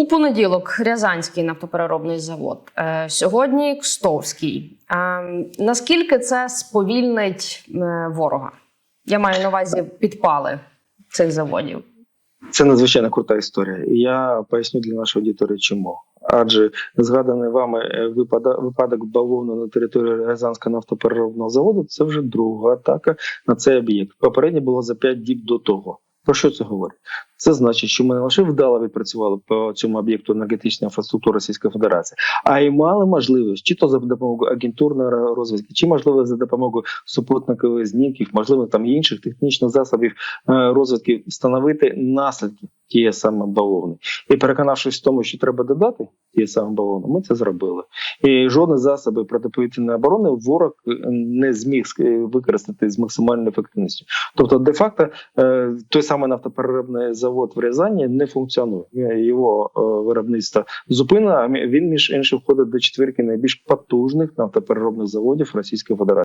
У понеділок Рязанський нафтопереробний завод. Е, Сьогодні Кстовський. Е, Наскільки це сповільнить е, ворога? Я маю на увазі підпали цих заводів. Це надзвичайно крута історія. Я поясню для нашої аудиторії, чому. Адже згаданий вами випадок, бавовни на території Рязанського нафтопереробного заводу це вже друга атака на цей об'єкт. Попередньо було за 5 діб до того. Про що це говорить? Це значить, що ми не лише вдало відпрацювали по цьому об'єкту енергетичної інфраструктури Російської Федерації, а й мали можливість чи то за допомогою агентурної розвідки, чи можливо за допомогою супутникових знімків, можливо, там інших технічних засобів е, розвідки встановити наслідки тієї саме бавовни. І переконавшись в тому, що треба додати тієї саме бавовни, ми це зробили. І жодні засоби протиповітряної оборони ворог е, не зміг е, використати з максимальною ефективністю. Тобто, де-факто, е, той самий нафтопереробний завод в Рязані не функціонує. Його виробництво зупинено, а він між іншим входить до четвірки найбільш потужних нафтопереробних заводів Російської Федерації.